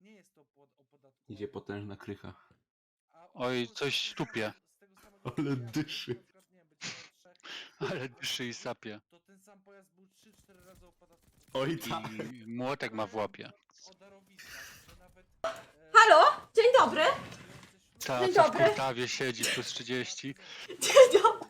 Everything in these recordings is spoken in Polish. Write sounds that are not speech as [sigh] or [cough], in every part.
Nie jest to pod opodatkowane. Idzie potężna krycha. A Oj, oprócz coś tego- tupie. z tego samego Ale pojazdu, dyszy. na przykład, nie wiem, będzie miał trzech, [laughs] Ale dyszy i sapie. To ten sam pojazd był 3-4 razy opodatkowany. Oj tak. I młotek ma w łapie. O darowizkach, że nawet... e, Halo? Dzień dobry. Ta, Dzień co w dobry. kurtawie siedzi plus 30. [laughs] Dzień dobry.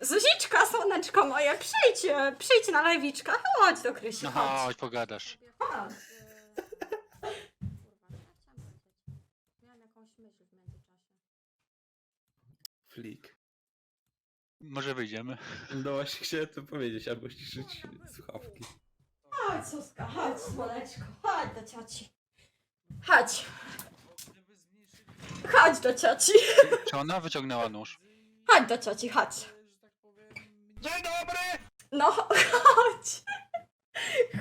Zuziczka, słoneczko moje, przyjdź, e, przyjdź na lewiczkę. Chodź do Krysi, No chodź. chodź, pogadasz. Chodź. Flik. Może wyjdziemy. No właśnie chciałem to powiedzieć, albo ściszyć słuchawki. Chodź, Suska, chodź, słoneczko, chodź do cioci. Chodź, chodź do cioci. Czy ona wyciągnęła nóż? Chodź do cioci, chodź. Dzień dobry! No, chodź.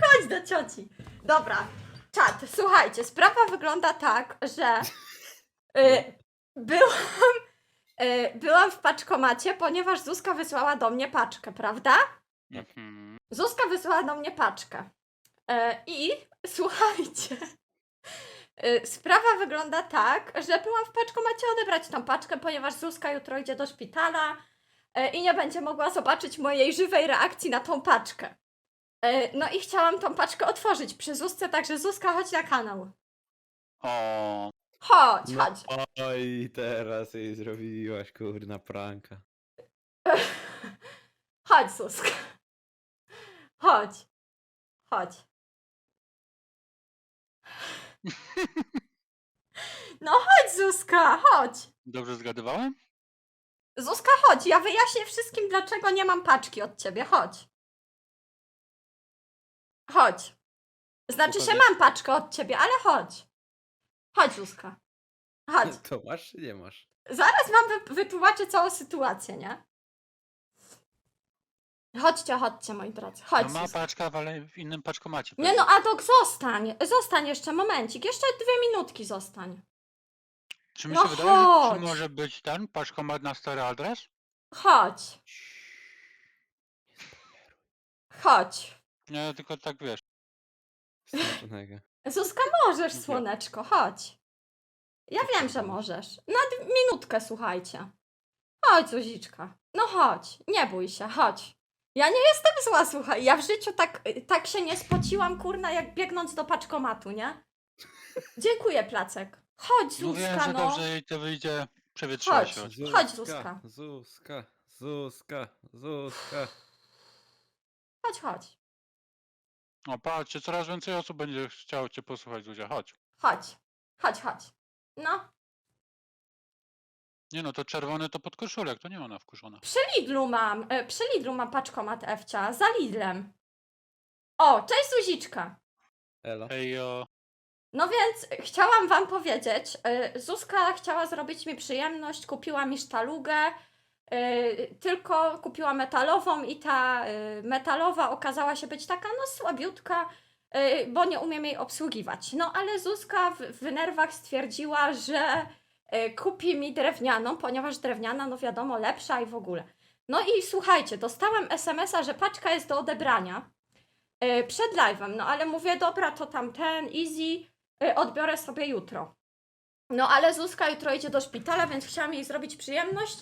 Chodź do cioci. Dobra, czat, słuchajcie, sprawa wygląda tak, że y, byłam, byłam w paczkomacie, ponieważ Zuzka wysłała do mnie paczkę, prawda? Mhm. Zuzka wysłała do mnie paczkę. E, I [laughs] słuchajcie. e, Sprawa wygląda tak, że byłam w paczkomacie odebrać tą paczkę, ponieważ Zuzka jutro idzie do szpitala e, i nie będzie mogła zobaczyć mojej żywej reakcji na tą paczkę. E, No i chciałam tą paczkę otworzyć przy Zuzce, także Zuzka, chodź na kanał. O, Chodź, No, chodź. oj, teraz jej zrobiłaś, kurna pranka. [laughs] Chodź, Zuzka. Chodź. Chodź. No chodź, Zuzka, chodź. dobrze zgadywałem? Zuzka, chodź, ja wyjaśnię wszystkim, dlaczego nie mam paczki od ciebie. Chodź. Chodź. Znaczy się mam paczkę od ciebie, ale chodź. Chodź, Zuzka. Chodź. To masz czy nie masz? Zaraz wam wy- wytłumaczę całą sytuację, nie? Chodźcie, chodźcie, moi drodzy. Chodź. No ma Zuzka. paczka, ale w innym paczkomacie. Nie no, Adok, zostań. Zostań jeszcze momencik. Jeszcze dwie minutki zostań. Czy mi no się wydaje, że chodź. czy może być ten paczkomat na stary adres? Chodź. Chodź. Nie, tylko tak wiesz. Strasznego. Zuzka, możesz, słoneczko, chodź. Ja wiem, że możesz. Na minutkę, słuchajcie. Chodź, Zuziczka. No chodź, nie bój się, chodź. Ja nie jestem zła, słuchaj. Ja w życiu tak, tak się nie spociłam, kurna, jak biegnąc do paczkomatu, nie? Dziękuję, Placek. Chodź, Mówiłem, Zuzka, że no. dobrze jej to wyjdzie. Przewietrzyła Chodź. się. choć. Chodź, Zuzka. Zuzka, Zuzka, Zuzka. Chodź, chodź. O, patrzcie, coraz więcej osób będzie chciało cię posłuchać, Zuzia. Chodź. Chodź. Chodź, chodź. No, Nie no, to czerwony to pod koszulek, to nie ona wkurzona. przy Lidlu mam, e, przy Lidlu mam paczkomat Ewcia, za Lidlem. O, cześć Zuziczka. Elo. Ej, o, No więc chciałam wam powiedzieć, y, Zuzka chciała zrobić mi przyjemność, kupiła mi sztalugę, tylko kupiła metalową i ta y, metalowa okazała się być taka no słabiutka, y, bo nie umiem jej obsługiwać. No ale Zuzka w, w nerwach stwierdziła, że y, kupi mi drewnianą, ponieważ drewniana no wiadomo lepsza i w ogóle. No i słuchajcie, dostałam SMS-a, że paczka jest do odebrania y, przed live'em, no ale mówię, dobra, to tamten, easy, y, odbiorę sobie jutro. No ale Zuzka jutro idzie do szpitala, więc chciałam jej zrobić przyjemność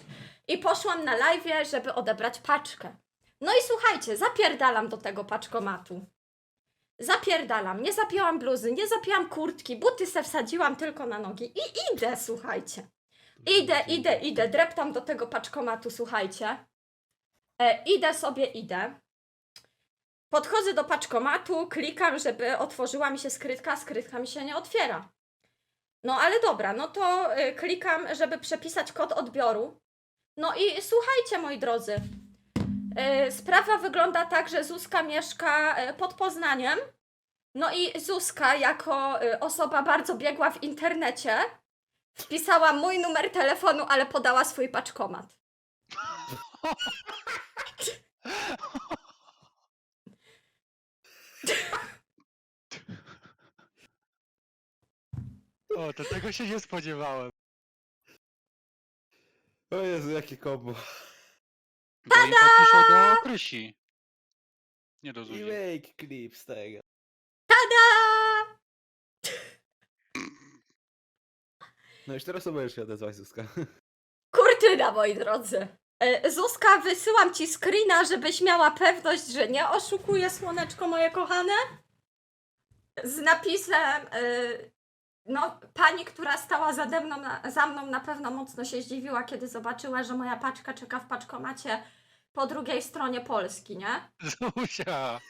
i poszłam na live, żeby odebrać paczkę. No i słuchajcie, zapierdalam do tego paczkomatu. Zapierdalam, nie zapięłam bluzy, nie zapięłam kurtki, buty se wsadziłam tylko na nogi i idę, słuchajcie. Idę, idę, idę, dreptam do tego paczkomatu, słuchajcie. E, idę sobie, idę. Podchodzę do paczkomatu, klikam, żeby otworzyła mi się skrytka, skrytka mi się nie otwiera. No ale dobra, no to y, klikam, żeby przepisać kod odbioru. No i słuchajcie, moi drodzy. y, Sprawa wygląda tak, że Zuzka mieszka y, pod Poznaniem. No i Zuzka, jako osoba bardzo biegła w internecie, wpisała mój numer telefonu, ale podała swój paczkomat. [laughs] o, to tego się nie spodziewałem. O Jezu, jakie kombo. Bo im podpiszą do Krysi. Nie do I Zuzi. make clip z tego. Tada! No już teraz możesz się odezwać, Zuzka. Kurtyna, moi drodzy. E, Zuzka, wysyłam ci screena, żebyś miała pewność, że nie oszukuję słoneczko moje kochane. Z napisem, e, no, pani, która stała za mną, na, za mną na pewno mocno się zdziwiła, kiedy zobaczyła, że moja paczka czeka w paczkomacie po drugiej stronie Polski, nie? Zuzia! [laughs]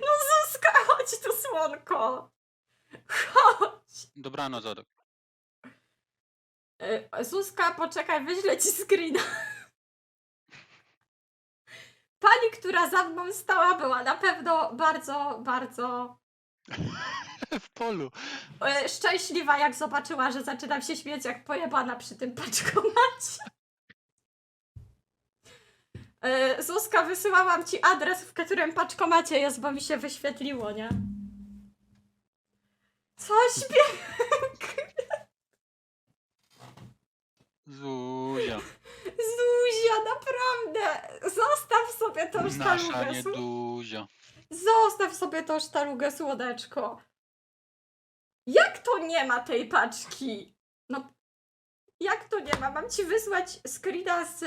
No Zuzka, chodź tu słonko. Chodź. Dobranoc, Odek. E, Zuzka, poczekaj, wyślę ci screena. Pani, która za mną stała, była na pewno bardzo, bardzo [laughs] [laughs] W polu. e, szczęśliwa, jak zobaczyła, że zaczynam się śmieć jak pojebana przy tym paczkomacie. E, Zuzka, wysyłałam ci adres, w którym paczkomacie jest, bo mi się wyświetliło, nie? Coś piękne. Zuzia. Zuzia, naprawdę! Zostaw sobie tą Nasza sztalugę, nie sł- Duzia. Zostaw sobie tą sztalugę, słodeczko. Jak to nie ma tej paczki? No, jak to nie ma? Mam ci wysłać screena z...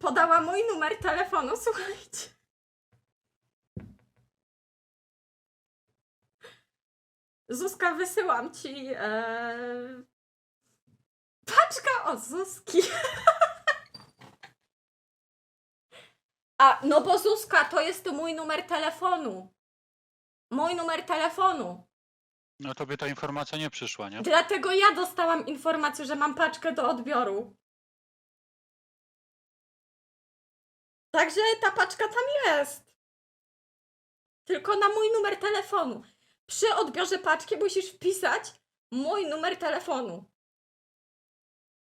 Podała mój numer telefonu, [laughs] słuchajcie. Zuzka, wysyłam ci... E... Paczka od Zuzki. [laughs] A, no bo Zuzka, to jest mój numer telefonu. Mój numer telefonu. No tobie ta informacja nie przyszła, nie? Dlatego ja dostałam informację, że mam paczkę do odbioru. Także ta paczka tam jest. Tylko na mój numer telefonu. Przy odbiorze paczki musisz wpisać mój numer telefonu.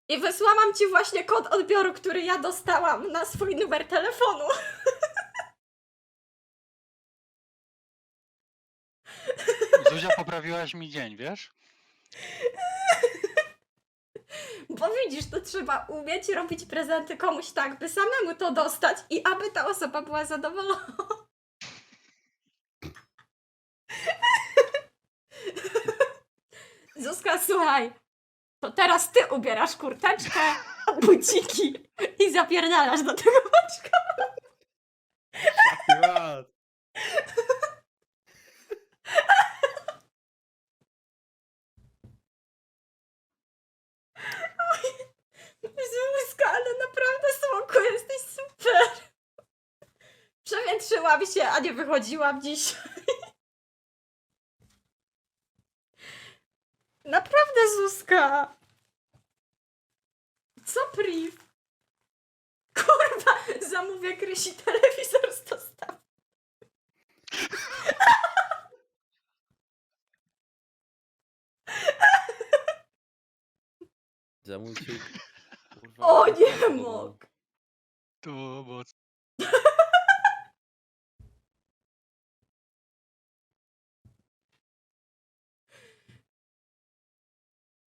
I wysłałam ci właśnie kod odbioru, który ja dostałam na swój numer telefonu. [laughs] Zuzia, poprawiłaś mi dzień, wiesz? Bo widzisz, to trzeba umieć robić prezenty komuś tak, by samemu to dostać i aby ta osoba była zadowolona. Zuzka, słuchaj, to teraz ty ubierasz kurteczkę, buciki i zapierdalasz do tego paczka. Zuzka, ale naprawdę słonko, jesteś super. Przewietrzyłam się, a nie wychodziłam dziś. [laughs] Naprawdę, Zuzka. Co priv? Kurwa, zamówię Krysi telewizor z dostaw. Zamówcie. kurwa, O, nie telefon. mogę. To moc.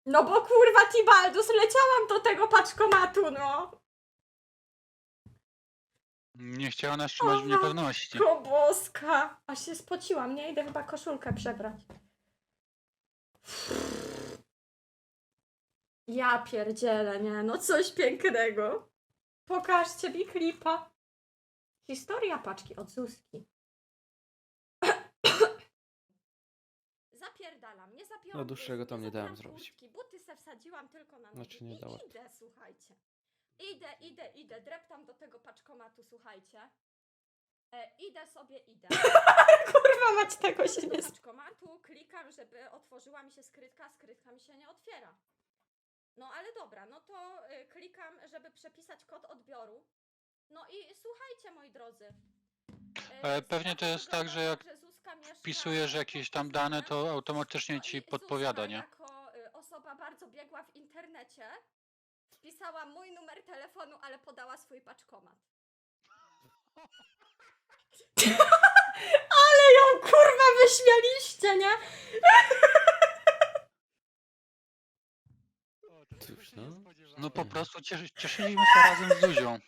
No bo kurwa, Tibaldus, leciałam do tego paczkomatu, no. Nie chciała nas trzymać O, w niepewności. Matko boska. Aż się spociłam, nie? Idę chyba koszulkę przebrać. Ja pierdzielę, nie? No coś pięknego. Pokażcie mi klipa. Historia paczki od Zuzki. Zapierdalam, nie zapiąłam No, dłuższego tam nie dałem zrobić. kurtki, Buty se wsadziłam tylko na nogi Znaczy, nie i dała. idę, słuchajcie. Idę, idę, idę, dreptam do tego paczkomatu, słuchajcie. E, idę sobie, idę. [laughs] Kurwa mać, tego się nie paczkomatu, klikam, żeby otworzyła mi się skrytka, skrytka mi się nie otwiera. No ale dobra, no to y, klikam, żeby przepisać kod odbioru. No i słuchajcie, moi drodzy. Y, E, pewnie to jest tak, że jak że Zuzka mieszka Wpisujesz jakieś tam dane, to automatycznie ci i podpowiada, nie? jako y, osoba bardzo biegła w internecie wpisała mój numer telefonu, ale podała swój paczkomat. ale ją kurwa wyśmialiście, nie? Cóż, no. No po prostu cieszy, cieszyliśmy się razem z Zuzią.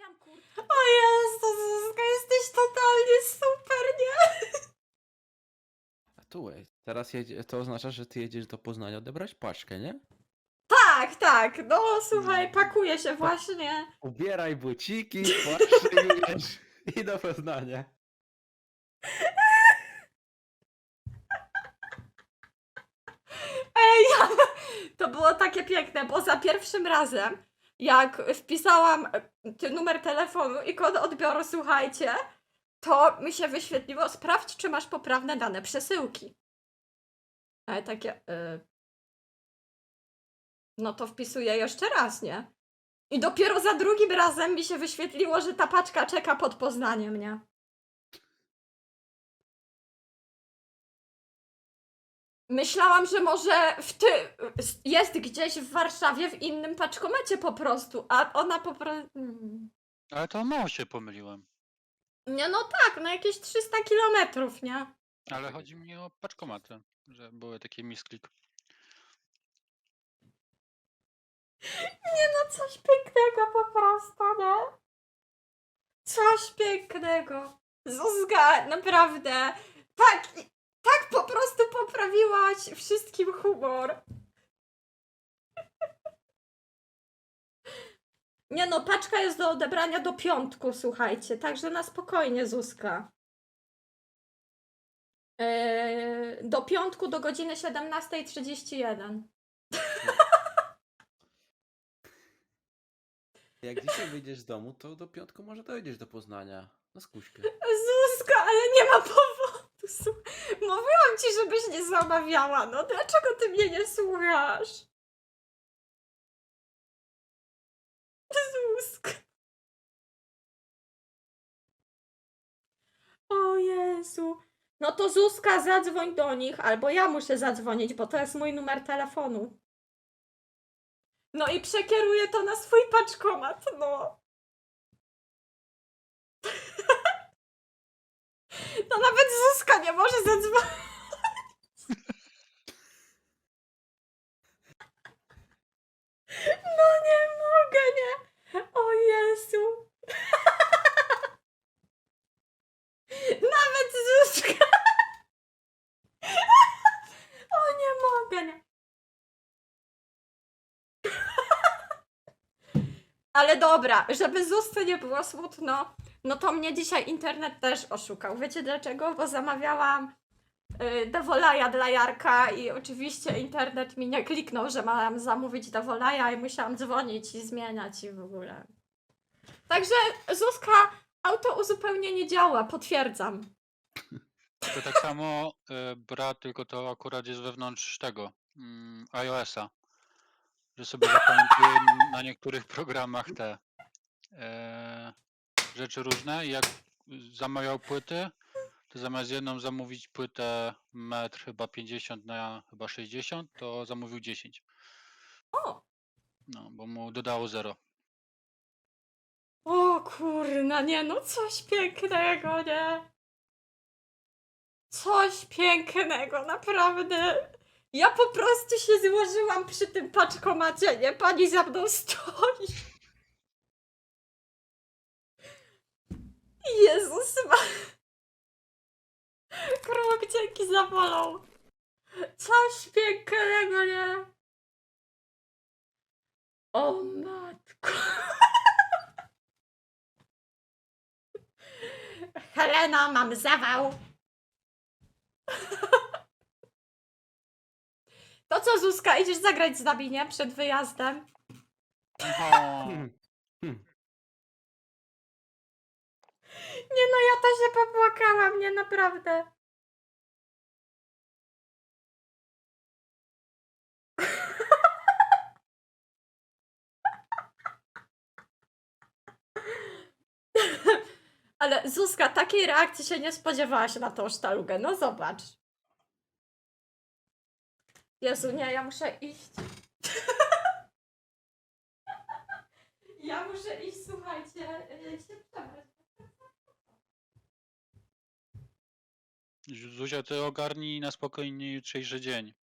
kupiłam kurtkę. O Jezu, Zuzka, jesteś totalnie super, nie? A tu, ej, teraz jedzie, to oznacza, że ty jedziesz do Poznania odebrać paczkę, nie? Tak, tak, no słuchaj, pakuję się właśnie. Ubieraj buciki, płaszczyjesz [laughs] i do Poznania. Ej, [laughs] to było takie piękne, bo za pierwszym razem jak wpisałam e, numer telefonu i kod odbioru, słuchajcie, to mi się wyświetliło, sprawdź, czy masz poprawne dane przesyłki. Ale takie, y... no to wpisuję jeszcze raz, nie? I dopiero za drugim razem mi się wyświetliło, że ta paczka czeka pod Poznaniem, nie? Myślałam, że może w ty jest gdzieś w Warszawie w innym paczkomecie po prostu, a ona po prostu. Ale to mało się pomyliłem. Nie, no tak, no jakieś 300 kilometrów, nie? Ale chodzi mi o paczkomaty, że były takie misklik. No coś pięknego po prostu, nie? Coś pięknego. Zuzka, naprawdę. Tak po prostu poprawiłaś wszystkim humor. Nie no, paczka jest do odebrania do piątku, słuchajcie, także na spokojnie, Zuzka. Eee, do piątku do godziny 17.31. [laughs] Jak dzisiaj wyjdziesz z domu, to do piątku może dojedziesz do Poznania. Na skuśkę. Zuzka, ale nie ma powodu. Słuch- Mówiłam ci, żebyś nie zamawiała. No dlaczego ty mnie nie słuchasz? Zuzka. O Jezu. No to Zuzka, zadzwoń do nich, albo ja muszę zadzwonić, bo to jest mój numer telefonu. No i przekieruję to na swój paczkomat, no. [laughs] To nawet Nie może zadzwonić. No nie mogę, nie. O Jezu. Nawet Zuzka. O nie mogę, nie. Ale dobra, żeby Zuzce nie było smutno, no to mnie dzisiaj internet też oszukał. Wiecie dlaczego? Bo zamawiałam y, Devolaja dla Jarka i oczywiście internet mi nie kliknął, że mam zamówić Devolaja i musiałam dzwonić i zmieniać i w ogóle. Także Zuzka, auto uzupełnienie działa, potwierdzam. To tak samo e, brat, tylko to akurat jest wewnątrz tego mm, iOS-a. Że sobie zapamiętuje na niektórych programach te e, rzeczy różne i jak zamawiał płyty, to zamiast jedną zamówić płytę metr chyba 50 na chyba 60, to zamówił 10. O! No, bo mu dodało 0. O kurna, nie no, coś pięknego, nie? Coś pięknego, naprawdę. Ja po prostu się złożyłam przy tym paczkomacie, nie? Pani za mną stoi. Jezus ma... Kruk, dzięki za follow. Coś pięknego, nie? O matko. [laughs] Helena, mam zawał. To co, Zuzka, idziesz zagrać z nami, nie? Przed wyjazdem. Nie no, ja to się popłakałam, nie naprawdę. Ale Zuzka, takiej reakcji się nie spodziewałaś na tą sztalugę. No zobacz. Jezu, nie, ja muszę iść. [laughs] ja muszę iść, słuchajcie, Zuzia, ty ogarnij na spokojnie jutrzejszy dzień.